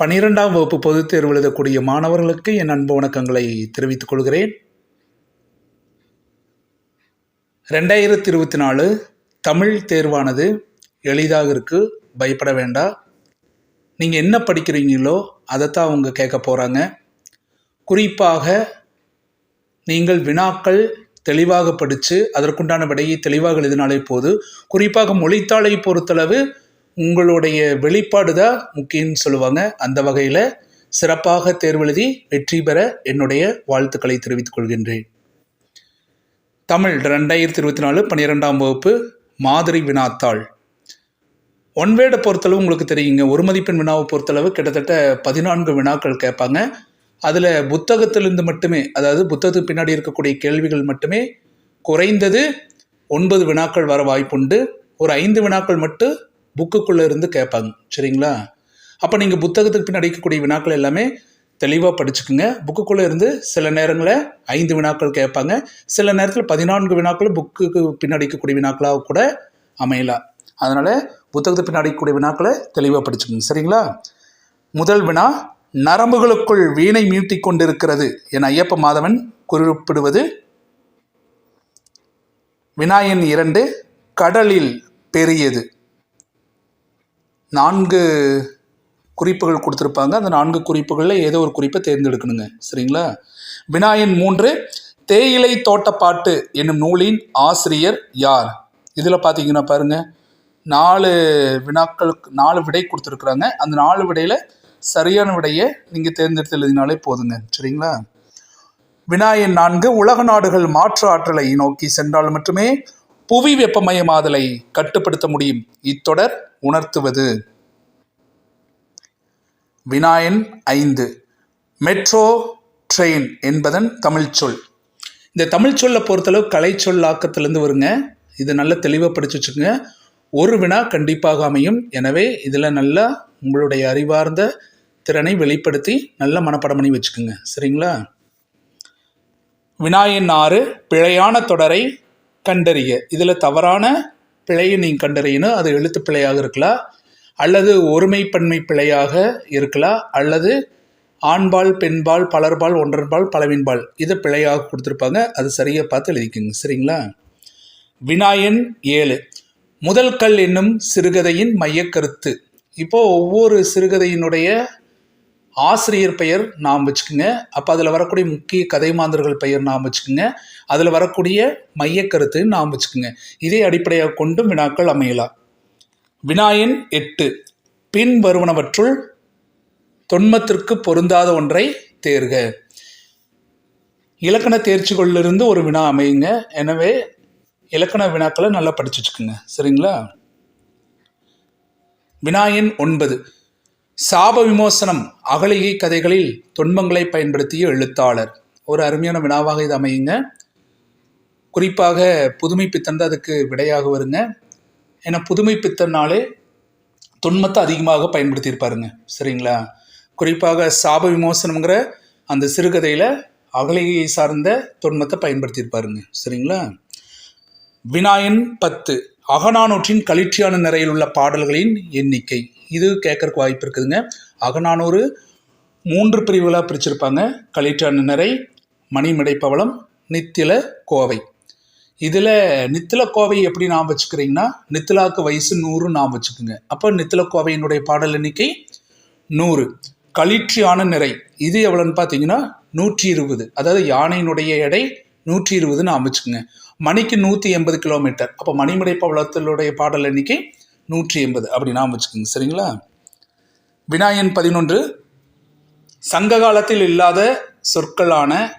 பன்னிரெண்டாம் வகுப்பு பொதுத் தேர்வு எழுதக்கூடிய மாணவர்களுக்கு என் அன்பு வணக்கங்களை தெரிவித்துக் கொள்கிறேன். ரெண்டாயிரத்தி இருபத்தி நாலு தமிழ் தேர்வானது எளிதாக இருக்குது பயப்பட வேண்டாம் நீங்கள் என்ன படிக்கிறீங்களோ அதைத்தான் அவங்க கேட்க போகிறாங்க குறிப்பாக நீங்கள் வினாக்கள் தெளிவாக படித்து அதற்குண்டான விடையை தெளிவாக எழுதினாலே போது குறிப்பாக மொழித்தாளை பொறுத்தளவு உங்களுடைய வெளிப்பாடு தான் முக்கியம்னு சொல்லுவாங்க. அந்த வகையில் சிறப்பாக தேர்வெழுதி வெற்றி பெற என்னுடைய வாழ்த்துக்களை தெரிவித்துக் கொள்கின்றேன். தமிழ் ரெண்டாயிரத்தி இருபத்தி நாலு பன்னிரெண்டாம் வகுப்பு மாதிரி வினாத்தாள். ஒன்வேடை பொறுத்தளவு உங்களுக்கு தெரியுங்க. ஒரு மதிப்பெண் வினாவை பொறுத்தளவு கிட்டத்தட்ட பதினான்கு வினாக்கள் கேட்பாங்க. அதில் புத்தகத்திலிருந்து மட்டுமே அதாவது புத்தகத்துக்கு பின்னாடி இருக்கக்கூடிய கேள்விகள் மட்டுமே குறைந்தது ஒன்பது வினாக்கள் வர வாய்ப்புண்டு. ஒரு ஐந்து வினாக்கள் மட்டும் புக்குக்குள்ளே இருந்து கேட்பாங்க. சரிங்களா? அப்போ நீங்கள் புத்தகத்துக்கு பின்னாடி அடிக்கக்கூடிய வினாக்கள் எல்லாமே தெளிவாக படிச்சுக்குங்க. புக்குக்குள்ளே இருந்து சில நேரங்களில் ஐந்து வினாக்கள் கேட்பாங்க. சில நேரத்தில் பதினான்கு வினாக்கள் புக்குக்கு பின்னடிக்கக்கூடிய வினாக்களாக கூட அமையலாம். அதனால் புத்தகத்துக்கு பின்னாடி வினாக்களை தெளிவாக படிச்சுக்கோங்க. சரிங்களா? முதல் வினா நரம்புகளுக்குள் வீணை மீட்டி கொண்டிருக்கிறது என ஐயப்ப மாதவன் குறிப்பிடுவது. வினாயன் இரண்டு கடலில் பெரியது. நான்கு குறிப்புகள் கொடுத்துருப்பாங்க. அந்த நான்கு குறிப்புகளில் ஏதோ ஒரு குறிப்பை தேர்ந்தெடுக்கணுங்க. சரிங்களா? வினாயின் மூன்று தேயிலை தோட்டப்பாட்டு என்னும் நூலின் ஆசிரியர் யார்? இதில் பார்த்தீங்கன்னா பாருங்க. நாலு வினாக்களுக்கு நாலு விடை கொடுத்துருக்குறாங்க. அந்த நாலு விடையில் சரியான விடையை நீங்கள் தேர்ந்தெடுத்து எழுதினாலே போதுங்க. சரிங்களா? வினாயன் நான்கு உலக நாடுகள் மாற்று ஆற்றலை நோக்கி சென்றால் மட்டுமே புவி வெப்பமயமாதலை கட்டுப்படுத்த முடியும். இத்தொடர் உணர்த்துவது. வினாயன் ஐந்து. மெட்ரோ ட்ரெயின் என்பதன் தமிழ் சொல் இந்த தமிழ் சொல்லை பொறுத்தளவு கலை சொல்லாக்கத்திலேருந்து வருங்க. இது நல்லா தெளிவாக வச்சுக்கோங்க. ஒரு வினா கண்டிப்பாக அமையும். எனவே இதில் நல்லா உங்களுடைய அறிவார்ந்த திறனை வெளிப்படுத்தி நல்ல மனப்பாடம் பண்ணி வச்சுக்கோங்க. சரிங்களா? வினாயின் ஆறு. பிழையான தொடரை கண்டறிய. இதில் தவறான பிழையை நீங்கள் கண்டறியணும். அது எழுத்து பிழையாக இருக்கலாம். அல்லது ஒருமைப்பன்மை பிழையாக இருக்கலாம். அல்லது ஆண்பால் பெண்பால் பலர்பால் ஒன்றன்பால் பலவின்பால். இதை பிழையாக கொடுத்துருப்பாங்க. அது சரியாக பார்த்து எழுதிக்கோங்க. சரிங்களா? வினாயன் ஏழு. முதல் கல் என்னும் சிறுகதையின் மையக்கருத்து இப்போ ஒவ்வொரு சிறுகதையினுடைய ஆசிரியர் பெயர் நாம் வச்சுக்கோங்க. அப்போ அதில் வரக்கூடிய முக்கிய கதை மாந்தர்கள் பெயர் நாம் வச்சுக்கோங்க. அதில் வரக்கூடிய மையக்கருத்து நாம் வச்சுக்கோங்க. இதை அடிப்படையாக கொண்டும் வினாக்கள் அமையலாம். வினாயன் எட்டு. பின் வருவனவற்றுள் தொன்மத்திற்கு பொருந்தாத ஒன்றை தேர்க. இலக்கண தேர்ச்சிகளிலிருந்து ஒரு வினா அமையுங்க. எனவே இலக்கண வினாக்களை நல்லா படிச்சு வச்சுக்கோங்க. சரிங்களா? வினாயன் ஒன்பது. சாப விமோசனம் அகலிகை கதைகளில் தொன்மங்களை பயன்படுத்திய எழுத்தாளர். ஒரு அருமையான வினாவாக இது அமையுங்க. குறிப்பாக புதுமை பித்தன் தான் அதுக்கு விடையாக வருங்க. ஏன்னா புதுமை பித்தன்னாலே தொன்மத்தை அதிகமாக பயன்படுத்தியிருப்பாருங்க. சரிங்களா? குறிப்பாக சாப விமோசனம்ங்கிற அந்த சிறுகதையில் அகலிகையை சார்ந்த தொன்மத்தை பயன்படுத்தியிருப்பாருங்க. சரிங்களா? வினாயன் பத்து. அகநானூற்றின் களிற்றியான நிறையில் உள்ள பாடல்களின் எண்ணிக்கை. இது கேட்கறக்கு வாய்ப்பு இருக்குதுங்க. அகநானூறு மூன்று பிரிவுகளாக பிரிச்சிருப்பாங்க. களிற்றான நிறை மணிமடைப்பவளம் நித்தில கோவை. இதில் நித்தில கோவை எப்படி நாம் வச்சுக்கிறீங்கன்னா நித்திலாக்கு வயசு நூறு நாம் வச்சுக்கோங்க. அப்போ நித்தில கோவையினுடைய பாடல் எண்ணிக்கை நூறு. களிற்றியான நிறை இது எவ்வளோன்னு பார்த்தீங்கன்னா நூற்றி இருபது. அதாவது யானையினுடைய எடை நூற்றி இருபதுன்னு அமைச்சுக்குங்க. மணிக்கு நூற்றி எண்பது கிலோமீட்டர் அப்போ மணிமடை பவளத்தினுடைய பாடல் எண்ணிக்கை நூற்றி எண்பது அப்படின்னு அமைச்சுக்குங்க. சரிங்களா? வினாயன் பதினொன்று. சங்க காலத்தில் இல்லாத சொற்களான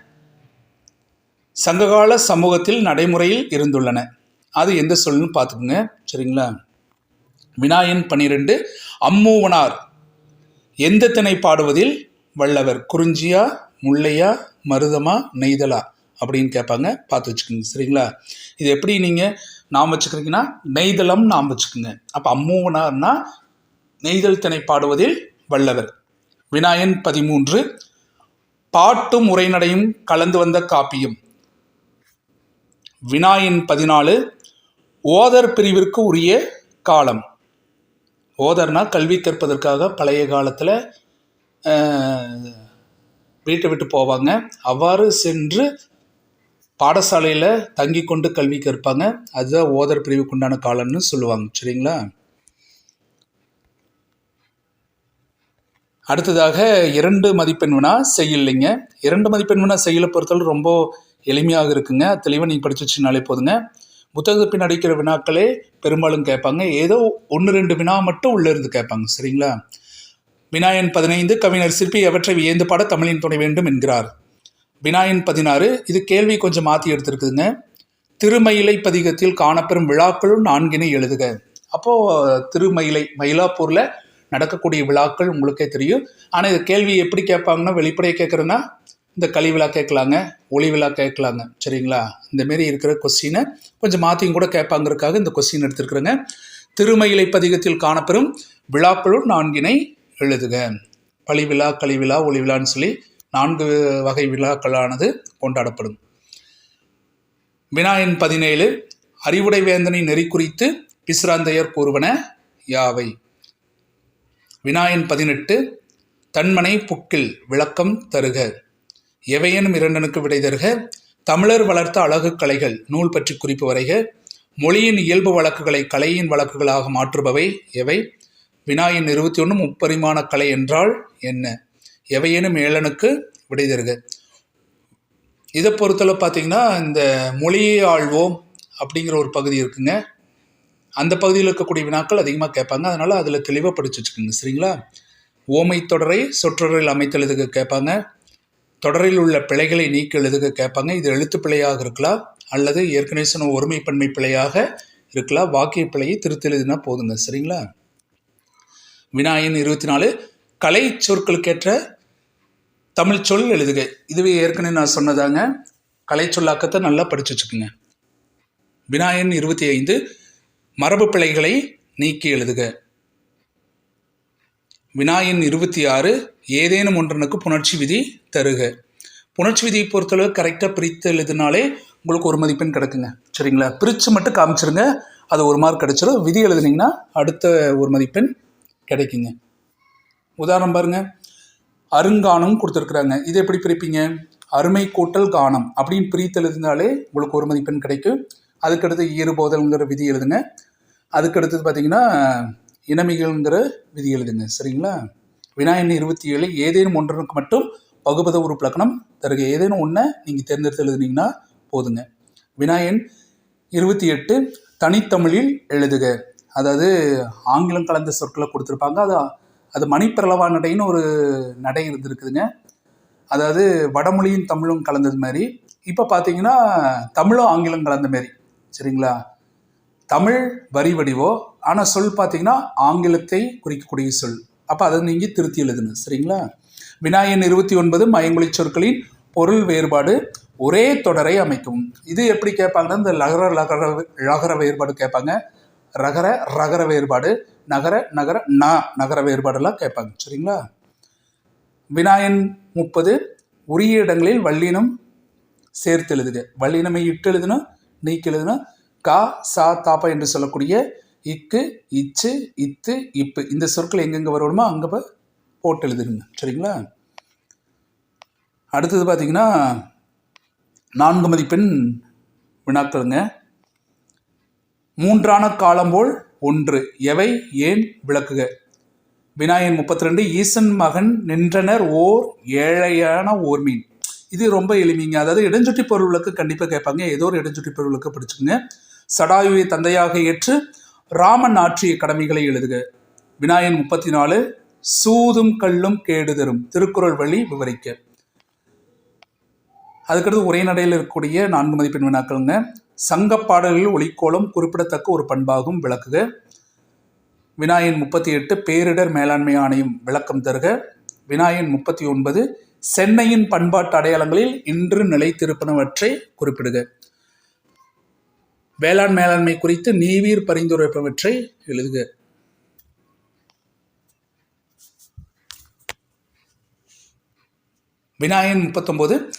சங்ககால சமூகத்தில் நடைமுறையில் இருந்துள்ளன. அது எந்த சொல்னு பார்த்துக்குங்க. சரிங்களா? வினாயன் பன்னிரெண்டு அம்மூவனார். எந்த திணை பாடுவதில்? வல்லவர். குறிஞ்சியா முல்லையா மருதமா நெய்தலா? அப்படின்னு கேட்பாங்க. பார்த்து வச்சுக்கோங்க. சரிங்களா? இது எப்படி நீங்கள் நாம் வச்சுக்கிறீங்கன்னா நெய்தளம் நாம் வச்சுக்கோங்க. அப்போ அம்மூவனார்னா நெய்தல் திணை பாடுவதில் வல்லவர். விநாயகன் பதிமூன்று பாட்டும் உரைநடையும் கலந்து வந்த காப்பியம். விநாயன் பதினாலு ஓதர் பிரிவிற்கு உரிய காலம். ஓதர்னா கல்வி கற்பதற்காக பழைய காலத்தில் வீட்டை விட்டு போவாங்க. அவ்வாறு சென்று பாடசாலையில் தங்கி கொண்டு கல்வி கற்பாங்க. அதுதான் ஓதர் பிரிவுக்கு உண்டான காலம்னு சொல்லுவாங்க. சரிங்களா? அடுத்ததாக இரண்டு மதிப்பெண் வினா செய்யலைங்க. இரண்டு மதிப்பெண் வினா செய்யலை பொறுத்தவரை ரொம்ப எளிமையாக இருக்குங்க. தெளிவாக நீங்கள் படிச்சு வச்சுனாலே போதுங்க. புத்தகத்தின் அடிக்கிற வினாக்களே பெரும்பாலும் கேட்பாங்க. ஏதோ ஒன்று ரெண்டு வினா மட்டும் உள்ளே இருந்து கேட்பாங்க. சரிங்களா? வினாயன் பதினைந்து கவிஞர் சிற்பி எவற்றை வியந்து பாட தமிழின் துணை வேண்டும் என்கிறார். வினாயன் பதினாறு இது கேள்வி கொஞ்சம் மாற்றி எடுத்திருக்குதுங்க. திருமயிலை பதிகத்தில் காணப்பெறும் விழாக்களும் நான்கினை எழுதுக. அப்போது திருமயிலை மயிலாப்பூரில் நடக்கக்கூடிய விழாக்கள் உங்களுக்கே தெரியும். ஆனால் இது கேள்வி எப்படி கேட்பாங்கன்னா வெளிப்படையை கேட்குறேன்னா இந்த களி விழா கேட்கலாங்க ஒளி விழா கேட்கலாங்க. சரிங்களா? இந்த மாரி இருக்கிற கொஸ்டினை கொஞ்சம் மாற்றியும் கூட கேட்பாங்கிறதுக்காக இந்த கொஸ்டின் எடுத்துருக்குறேங்க. திருமயிலை பதிகத்தில் காணப்பெறும் விழாக்களும் நான்கினை எழுதுக. பழி விழா களி விழா ஒளி விழான்னு சொல்லி நான்கு வகை விழாக்களானது கொண்டாடப்படும். வினாயின் பதினேழு அறிவுடை வேந்தனை நெறி குறித்து பிசிராந்தையர் கூறுவன யாவை? வினாயின் பதினெட்டு தன்மனை புக்கில் விளக்கம் தருக. எவையனும் இரண்டனுக்கு விடை தருக. தமிழர் வளர்த்த அழகு கலைகள் நூல் பற்றி குறிப்பு வரைக. மொழியின் இயல்பு வழக்குகளை கலையின் வழக்குகளாக மாற்றுபவை எவை? வினாயின் இருபத்தி ஒன்று முப்பரிமாண கலை என்றால் என்ன? எவையேனும் ஏழனுக்கு விடை தருக இதை பொறுத்தளவு பார்த்தீங்கன்னா இந்த மொழியை ஆழ்வோம் அப்படிங்கிற ஒரு பகுதி இருக்குங்க. அந்த பகுதியில் இருக்கக்கூடிய வினாக்கள் அதிகமாக கேட்பாங்க. அதனால் அதில் தெளிவாக படிச்சு வச்சுக்கோங்க. சரிங்களா? ஓமை தொடரை சொற்றொடரில் அமைத்து எழுதுக கேட்பாங்க? தொடரில் உள்ள பிழைகளை நீக்கி எழுதுக கேட்பாங்க? இது எழுத்து பிழையாக இருக்கலாம் அல்லது ஏற்கனவே சொன்ன ஒருமைப்பன்மை பிழையாக இருக்கலாம். வாக்கிய பிழையை திருத்தி எழுதினா போதுங்க. சரிங்களா? வினாயின் இருபத்தி நாலு. கலை சொற்களுக்கேற்ற தமிழ் சொல் எழுதுக. இதுவே ஏற்கனவே நான் சொன்னதாங்க. கலை சொல்லாக்கத்தை நல்லா படிச்சு வச்சுக்கோங்க. வினாயன் இருபத்தி ஐந்து மரபு பிழைகளை நீக்கி எழுதுக. வினாயன் இருபத்தி ஆறு ஏதேனும் ஒன்றனுக்கு புணர்ச்சி விதி தருக. புணர்ச்சி விதியை பொறுத்தளவு கரெக்டாக பிரித்து எழுதினாலே உங்களுக்கு ஒரு மதிப்பெண் கிடைக்குங்க. சரிங்களா? பிரித்து மட்டும் காமிச்சிருங்க. அது ஒரு மார்க் கிடைச்சிடும் விதி எழுதுனீங்கன்னா அடுத்த ஒரு மதிப்பெண் கிடைக்குங்க. உதாரணம் பாருங்கள் அருங்கானம் கொடுத்துருக்குறாங்க. இது எப்படி பிரிப்பீங்க? அருமை கூட்டல் கானம் அப்படின்னு பிரித்து எழுதினாலே உங்களுக்கு ஒரு மதிப்பெண் கிடைக்கும். அதுக்கடுத்து ஈறுபோதல்ங்கிற விதி எழுதுங்க. அதுக்கடுத்தது பார்த்தீங்கன்னா இனமிகள்ங்கிற விதி எழுதுங்க. சரிங்களா? வினாயன் இருபத்தி ஏழு ஏதேனும் ஒன்றுக்கு மட்டும் பகுபத உறுப்பிலக்கணம் தருக. ஏதேனும் ஒன்றை நீங்கள் தேர்ந்தெடுத்து எழுதுனீங்கன்னா போதுங்க. வினாயன் இருபத்தி எட்டு தனித்தமிழில் எழுதுக. அதாவது ஆங்கிலம் கலந்த சொற்களை கொடுத்துருப்பாங்க. அது அது மணிப்பிரளவா நடைன்னு ஒரு நடை இருந்திருக்குதுங்க. அதாவது வடமொழியும் தமிழும் கலந்தது மாதிரி. இப்போ பார்த்தீங்கன்னா தமிழும் ஆங்கிலம் கலந்த மாதிரி சரிங்களா? தமிழ் வரி வடிவோ ஆனால் சொல் பார்த்தீங்கன்னா ஆங்கிலத்தை குறிக்கக்கூடிய சொல். அப்போ அதை நீங்கள் திருத்தி எழுதணும். சரிங்களா? விநாயகன் இருபத்தி ஒன்பது மயங்கொழி சொற்களின் பொருள் வேறுபாடு ஒரே தொடரை அமைக்கும். இது எப்படி கேட்பாங்கன்னா இந்த லகர லகர லகர வேறுபாடு கேட்பாங்க. ரகர ரகர வேறுபாடு நகர நகர நா நகர வேறுபாடெல்லாம் கேட்பாங்க சரிங்களா? வினாயன் முப்பது உரிய இடங்களில் வல்லினம் சேர்த்து எழுதுக. வல்லினமை இட்டு எழுதுனா நீக்கி எழுதுனா கா சா தாப்பா என்று சொல்லக்கூடிய இக்கு இச்சு இத்து இப்பு. இந்த சொற்கள் எங்கெங்கே வரணுமோ அங்கே போய் போட்டு எழுதிருங்க சரிங்களா? அடுத்தது பார்த்தீங்கன்னா நான்கு மதிப்பெண் வினாக்களுங்க. மூன்றான காலம் போல் ஒன்று. எவை? ஏன் விளக்குக. வினாயன் முப்பத்தி ரெண்டு ஈசன் மகன் நின்றனர் ஓர் ஏழையான ஓர் மீன் இது ரொம்ப எளிமைங்க. அதாவது இடஞ்சுட்டி பொருளுக்கு கண்டிப்பாக கேட்பாங்க. ஏதோ ஒரு இடஞ்சுட்டி பொருளுக்கு படிச்சுங்க சடாயுவை தந்தையாக ஏற்று ராமன் ஆற்றிய கடமைகளை எழுதுக. வினாயன் முப்பத்தி நாலு சூதும் கல்லும் கேடு தரும். திருக்குறள் வழி விவரிக்க. அதுக்கடுத்து உரைநடையில் இருக்கக்கூடிய நான்கு மதிப்பெண் வினாக்களுங்க. சங்க பாடல்களில் ஒளிக்கோலம் குறிப்பிடத்தக்க ஒரு பண்பாகும் விளக்குக. வினாயன் முப்பத்தி எட்டு பேரிடர் மேலாண்மை ஆணையம் விளக்கம் தருக. வினாயன் முப்பத்தி ஒன்பது சென்னையின் பண்பாட்டு அடையாளங்களில் இன்று நிலைத்திருப்பனவற்றை குறிப்பிடுக. வேளாண் மேலாண்மை குறித்து நீவீர் பரிந்துரைப்பவற்றை எழுதுக. வினாயன் முப்பத்தொம்போது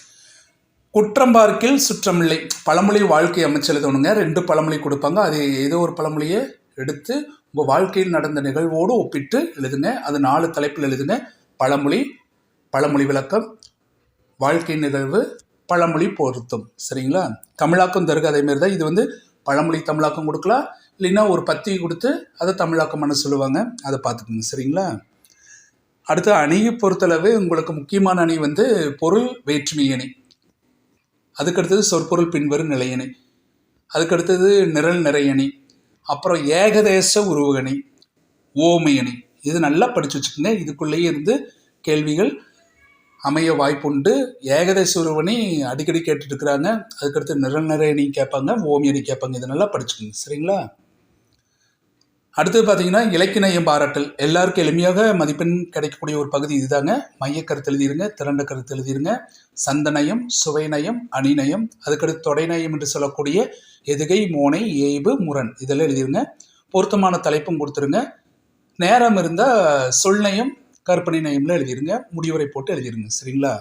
குற்றம்பார்க்கில் சுற்றமில்லை. பழமொழி வாழ்க்கை அமைச்சு எழுதணுங்க. ரெண்டு பழமொழி கொடுப்பாங்க. அது ஏதோ ஒரு பழமொழியை எடுத்து உங்கள் வாழ்க்கையில் நடந்த நிகழ்வோடு ஒப்பிட்டு எழுதுங்க. அது நாலு தலைப்பில் எழுதுங்க. பழமொழி பழமொழி விளக்கம் வாழ்க்கை நிகழ்வு பழமொழி பொருத்தும். சரிங்களா? தமிழாக்கம் தருக அதேமாரி தான். இது வந்து பழமொழி தமிழாக்கம் கொடுக்கலாம் இல்லைன்னா ஒரு பத்தி கொடுத்து அதை தமிழாக்கம் பண்ண சொல்லுவாங்க. அதை பார்த்துக்கோங்க. சரிங்களா? அடுத்து அணியை பொறுத்தளவு உங்களுக்கு முக்கியமான அணி வந்து பொருள் வேற்றுமை அணி. அதுக்கடுத்தது சொற்பொருள் பின்வரும் நிலையணி. அதுக்கடுத்தது நிரல் நிறையணி. அப்புறம் ஏகதேச உருவகணி ஓமையணி. இது நல்லா படித்து வச்சுக்கோங்க. இதுக்குள்ளேயே இருந்து கேள்விகள் அமைய வாய்ப்புண்டு. ஏகதேச உருவணி அடிக்கடி கேட்டுட்டு இருக்கிறாங்க. அதுக்கடுத்து நிரல் நிறையணி கேட்பாங்க ஓமியணி கேட்பாங்க. இது நல்லா படிச்சுக்கோங்க. சரிங்களா? அடுத்தது பார்த்தீங்கன்னா இலக்கியம் பாராட்டல். எல்லாருக்கும் எளிமையாக மதிப்பெண் கிடைக்கக்கூடிய ஒரு பகுதி இதுதாங்க. மையக்கருத்து எழுதிருங்க திரண்ட கருத்து எழுதிருங்க. சந்தநயம் சுவைநயம் அணிநயம் அதுக்கடுத்து தொடைநயம் என்று சொல்லக்கூடிய எதுகை மோனை ஏய்பு முரண் இதெல்லாம் எழுதிருங்க. பொருத்தமான தலைப்பும் கொடுத்துருங்க. நேரம் இருந்தால் சொல்நயம் கற்பனை நயம்ல எழுதிருங்க. முடிவுரை போட்டு எழுதிருங்க. சரிங்களா?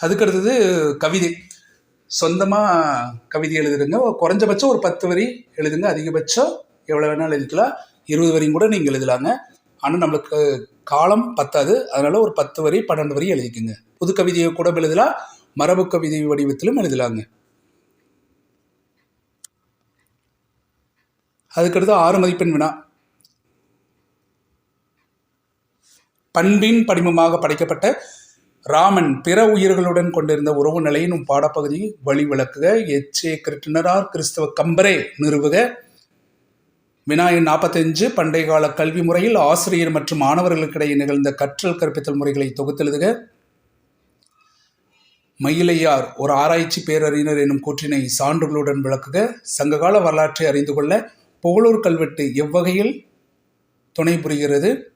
அதுக்கடுத்தது கவிதை. சொந்தமாக கவிதை எழுதுறங்க குறைஞ்சபட்சம் ஒரு பத்து வரி எழுதுங்க. அதிகபட்சம் எவ்வளோ வேணாலும் எழுதிக்கலாம் இருபது வரியும் கூட நீங்கள் எழுதலாங்க. ஆனால் நம்மளுக்கு காலம் பத்தாது. அதனால் ஒரு பத்து வரி பன்னெண்டு வரி எழுதிக்குங்க. புது கவிதையை கூட எழுதலாம். மரபு கவிதை வடிவத்திலும் எழுதலாங்க. அதுக்கடுத்து ஆறு மதிப்பெண் வினா. பண்பின் படிமமாக படைக்கப்பட்ட ராமன் பிற உயிர்களுடன் கொண்டிருந்த உறவு நிலையினும் பாடப்பகுதி வழி விளக்குக. எச்சே கிருட்டினரார் கிறிஸ்தவ கம்பரே நிறுவுக. வினாயன் நாற்பத்தஞ்சு பண்டைய கால கல்வி முறையில் ஆசிரியர் மற்றும் மாணவர்களுக்கிடையே நிகழ்ந்த கற்றல் கற்பித்தல் முறைகளை தொகுத்தெழுதுக. மயிலையார் ஒரு ஆராய்ச்சி பேரறிஞர் எனும் கூற்றினை சான்றுகளுடன் விளக்குக. சங்ககால வரலாற்றை அறிந்து கொள்ள புகழூர் கல்வெட்டு எவ்வகையில் துணை புரிகிறது?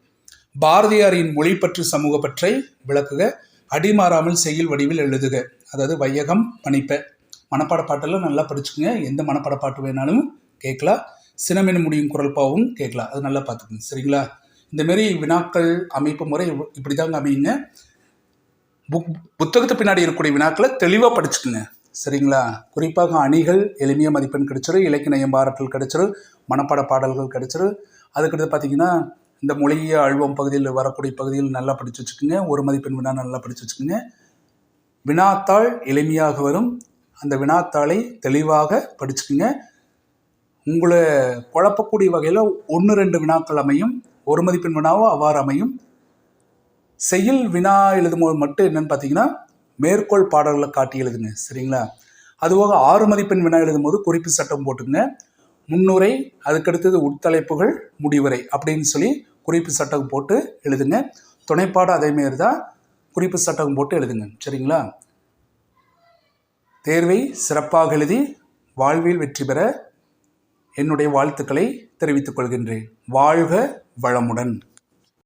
பாரதியாரின் பற்று சமூக பற்றை விளக்குக. அடிமாறாமல் செய்யுள் வடிவில் எழுதுக. அதாவது வையகம் பணிப்ப. மனப்பாட பாட்டெல்லாம் நல்லா படிச்சுக்கோங்க. எந்த மனப்பாட பாட்டு வேணாலும் கேட்கலாம். சினமென முடியும் குரல் பாவும் கேட்கலாம். அது நல்லா பார்த்துக்கோங்க. சரிங்களா? இந்தமாரி வினாக்கள் அமைப்பு முறை இப்படி தாங்க அமையுங்க. புக் புத்தகத்து பின்னாடி இருக்கக்கூடிய வினாக்களை தெளிவாக படிச்சுக்குங்க. சரிங்களா? குறிப்பாக அணிகள் எளிமைய மதிப்பெண் கிடைச்சிரும். இலக்கியம் பாராட்டல் கிடைச்சிரும். மனப்பாட பாடல்கள் கிடைச்சிரும். அதுக்கடுத்து பார்த்தீங்கன்னா இந்த மொழிய அழுவம் பகுதியில் வரக்கூடிய பகுதியில் நல்லா படித்து வச்சுக்கோங்க. ஒரு மதிப்பெண் வினா நல்லா படித்து வச்சுக்கோங்க. வினாத்தாள் எளிமையாக வரும். அந்த வினாத்தாளை தெளிவாக படிச்சுக்குங்க. உங்களை குழப்பக்கூடிய வகையில் ஒன்று ரெண்டு வினாக்கள் அமையும். ஒரு மதிப்பெண் வினாவோ அவ்வாறு அமையும். செயல் வினா எழுதும் போது மட்டும் என்னன்னு பார்த்தீங்கன்னா மேற்கோள் பாடல்களை காட்டி எழுதுங்க. சரிங்களா? அதுபோக ஆறு மதிப்பெண் வினா எழுதும் போது குறிப்பு சட்டம் போட்டுங்க முன்னுரை அதுக்கடுத்தது உட்தலைப்புகள் முடிவுரை அப்படின்னு சொல்லி குறிப்பு சட்டகம் போட்டு எழுதுங்க. துணைப்பாடு அதேமாரி தான் குறிப்பு சட்டம் போட்டு எழுதுங்க. சரிங்களா? தேர்வை சிறப்பாக எழுதி வாழ்வில் வெற்றி பெற என்னுடைய வாழ்த்துக்களை தெரிவித்துக் கொள்கின்றேன். வாழ்க வளமுடன்.